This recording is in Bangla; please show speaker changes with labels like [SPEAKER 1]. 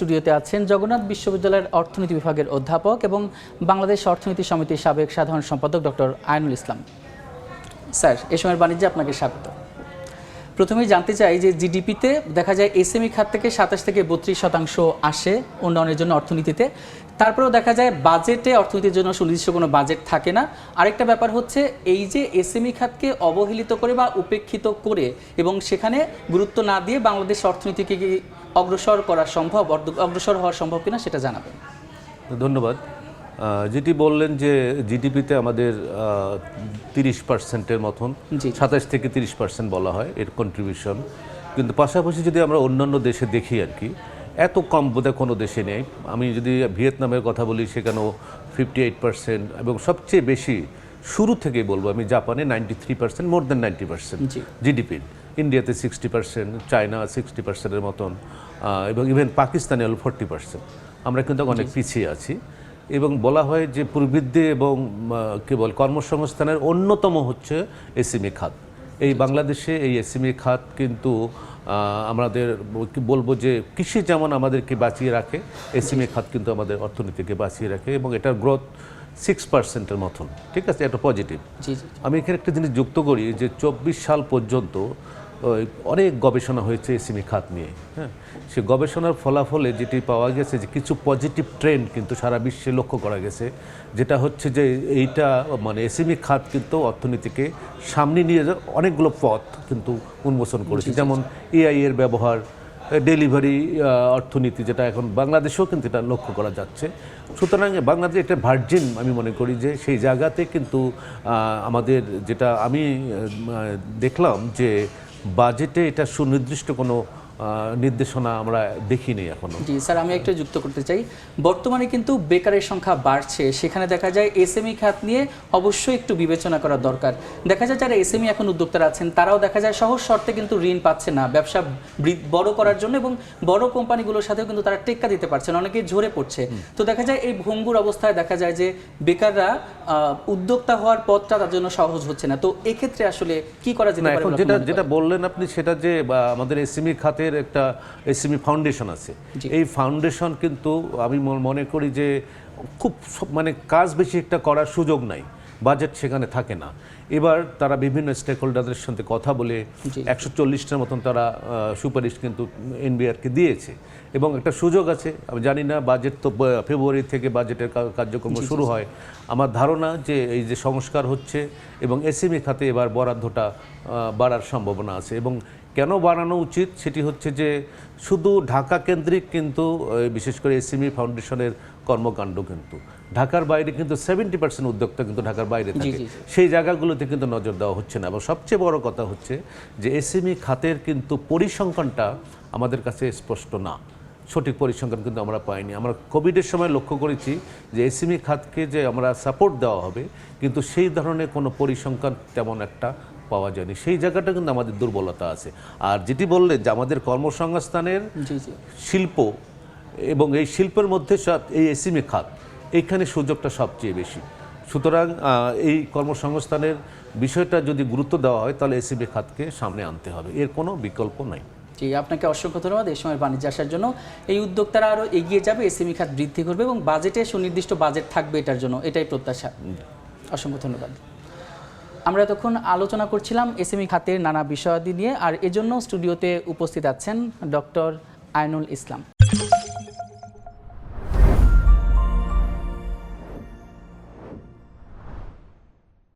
[SPEAKER 1] স্টুডিওতে আছেন জগন্নাথ বিশ্ববিদ্যালয়ের অর্থনীতি বিভাগের অধ্যাপক এবং বাংলাদেশ অর্থনীতি সমিতির সাবেক সাধারণ সম্পাদক ডক্টর আয়নুল ইসলাম। স্যার, এ সময়ের বাণিজ্যে আপনাকে স্বাগত। প্রথমেই জানতে চাই যে জিডিপিতে দেখা যায় এসএমই খাত থেকে সাতাশ থেকে বত্রিশ শতাংশ আসে উন্নয়নের জন্য অর্থনীতিতে। তারপরেও দেখা যায় বাজেটে অর্থনীতির জন্য সুনির্দিষ্ট কোনো বাজেট থাকে না। আরেকটা ব্যাপার হচ্ছে এই যে এসএমই খাতকে অবহেলিত করে বা উপেক্ষিত করে এবং সেখানে গুরুত্ব না দিয়ে বাংলাদেশ অর্থনীতিকে অগ্রসর করা সম্ভব অগ্রসর হওয়া সম্ভব কিনা সেটা জানাবেন।
[SPEAKER 2] ধন্যবাদ। যেটি বললেন যে জিডিপিতে আমাদের তিরিশ পার্সেন্টের মতন। সাতাশ থেকে তিরিশ পার্সেন্ট বলা হয় এর কন্ট্রিবিউশন কিন্তু পাশাপাশি যদি আমরা অন্যান্য দেশে দেখি আর কি এত কম বোধহয় কোনো দেশে নেই। আমি যদি ভিয়েতনামের কথা বলি সেখানেও ফিফটি এইট পার্সেন্ট এবং সবচেয়ে বেশি শুরু থেকেই বলব আমি জাপানে ninety three percent more than ninety percent. জিডিপির ইন্ডিয়াতে সিক্সটি পার্সেন্ট চায়না সিক্সটি পার্সেন্টের মতন এবং ইভেন পাকিস্তানে হল ফোর্টি পার্সেন্ট আমরা কিন্তু অনেক পিছিয়ে আছি। এবং বলা হয় যে প্রবৃদ্ধি এবং কেবল কর্মসংস্থানের অন্যতম হচ্ছে এসএমই খাত। এই বাংলাদেশে এই এসএমই খাত কিন্তু আমাদের কি বলব যে কৃষি যেমন আমাদেরকে বাঁচিয়ে রাখে এসএমই খাত কিন্তু আমাদের অর্থনীতিকে বাঁচিয়ে রাখে এবং এটার গ্রোথ সিক্স পার্সেন্টের মতন। ঠিক আছে? এটা পজিটিভ আমি এখানে একটা জিনিস যুক্ত করি যে চব্বিশ সাল পর্যন্ত অনেক গবেষণা হয়েছে এসিমি খাত নিয়ে হ্যাঁ? সে গবেষণার ফলাফলে যেটি পাওয়া গেছে যে কিছু পজিটিভ ট্রেন্ড কিন্তু সারা বিশ্বে লক্ষ্য করা গেছে যেটা হচ্ছে যে এইটা মানে এসিমি খাত কিন্তু অর্থনীতিকে সামনে নিয়ে যাওয়ার অনেকগুলো পথ কিন্তু উন্মোচন করেছে। যেমন এআই এর ব্যবহার ডেলিভারি অর্থনীতি যেটা এখন বাংলাদেশেও কিন্তু এটা লক্ষ্য করা যাচ্ছে। সুতরাং বাংলাদেশ একটা ভার্জিন আমি মনে করি যে সেই জায়গাতে কিন্তু আমাদের যেটা আমি দেখলাম যে বাজেটে এটা সুনির্দিষ্ট কোনো নির্দেশনা আমরা দেখিনি এখনও।
[SPEAKER 1] জি স্যার আমি একটু যুক্ত করতে চাই। বর্তমানে কিন্তু বেকারের সংখ্যা বাড়ছে। সেখানে দেখা যায় এসএমই খাত নিয়ে অবশ্যই একটু বিবেচনা করা দরকার। দেখা যায় যারা এসএমই এখন উদ্যোক্তারা আছেন তারাও দেখা যায় সহজ শর্তে কিন্তু ঋণ পাচ্ছে না। ব্যবসা বড় করার জন্য এবং বড় কোম্পানিগুলোর সাথেও কিন্তু তারা টেক্কা দিতে পারছে না অনেকেই ঝরে পড়ছে। তো দেখা যায় এই ভঙ্গুর অবস্থায় দেখা যায় যে বেকাররা উদ্যোক্তা হওয়ার পথটা তার জন্য সহজ হচ্ছে না। তো এক্ষেত্রে আসলে কি করা যেতে পারে
[SPEAKER 2] যেটা যেটা বললেন আপনি সেটা যে আমাদের এসএমই খাতের একটা এসএমই ফাউন্ডেশন আছে। এই ফাউন্ডেশন কিন্তু আমি মনে করি যে খুব মানে কাজ বেশি একটা করার সুযোগ নাই। বাজেট সেখানে থাকে না। এবার তারা বিভিন্ন স্টেক হোল্ডারদের সাথে কথা বলে একশো চল্লিশটার মতন তারা সুপারিশ কিন্তু এনবিআরকে দিয়েছে। এবং একটা সুযোগ আছে আমি জানি না বাজেট তো ফেব্রুয়ারি থেকে বাজেটের কার্যক্রম শুরু হয়। আমার ধারণা যে এই যে সংস্কার হচ্ছে এবং এসএমই খাতে এবার বরাদ্দটা বাড়ার সম্ভাবনা আছে। এবং কেন বাড়ানো উচিত? সেটি হচ্ছে যে শুধু ঢাকা কেন্দ্রিক কিন্তু বিশেষ করে এসএমই ফাউন্ডেশনের কর্মকাণ্ড কিন্তু। ঢাকার বাইরে কিন্তু সেভেন্টি পার্সেন্ট উদ্যোক্তা কিন্তু ঢাকার বাইরে থাকে। সেই জায়গাগুলোতে কিন্তু নজর দেওয়া হচ্ছে না। এবং সবচেয়ে বড় কথা হচ্ছে যে এসএমই খাতের কিন্তু পরিসংখ্যানটা আমাদের কাছে স্পষ্ট না। সঠিক পরিসংখ্যান কিন্তু আমরা পাইনি। আমরা কোভিডের সময় লক্ষ্য করেছি যে এসএমই খাতকে যে আমরা সাপোর্ট দেওয়া হবে কিন্তু সেই ধরনের কোনো পরিসংখ্যান তেমন একটা পাওয়া যায়নি। সেই জায়গাটা কিন্তু আমাদের দুর্বলতা আছে। আর যেটি বললেন যে আমাদের কর্মসংস্থানের শিল্প এবং এই শিল্পের মধ্যে সব এই এসিমি খাত এইখানে সুযোগটা সবচেয়ে বেশি। সুতরাং এই কর্মসংস্থানের বিষয়টা যদি গুরুত্ব দেওয়া হয় তাহলে এসিবি খাতকে সামনে আনতে হবে। এর কোনো বিকল্প নাই।
[SPEAKER 1] জি আপনাকে অসংখ্য ধন্যবাদ। এই সময় বাণিজ্য আসার জন্য এই উদ্যোক্তারা আরও এগিয়ে যাবে এসএমই খাত বৃদ্ধি করবে এবং বাজেটে সুনির্দিষ্ট বাজেট থাকবে এটার জন্য। এটাই প্রত্যাশা। অসংখ্য ধন্যবাদ। আমরা তখন আলোচনা করছিলাম এসএমই খাতের নানা বিষয়াদি নিয়ে, আর এজন্য স্টুডিওতে উপস্থিত আছেন ডক্টর আয়নুল ইসলাম।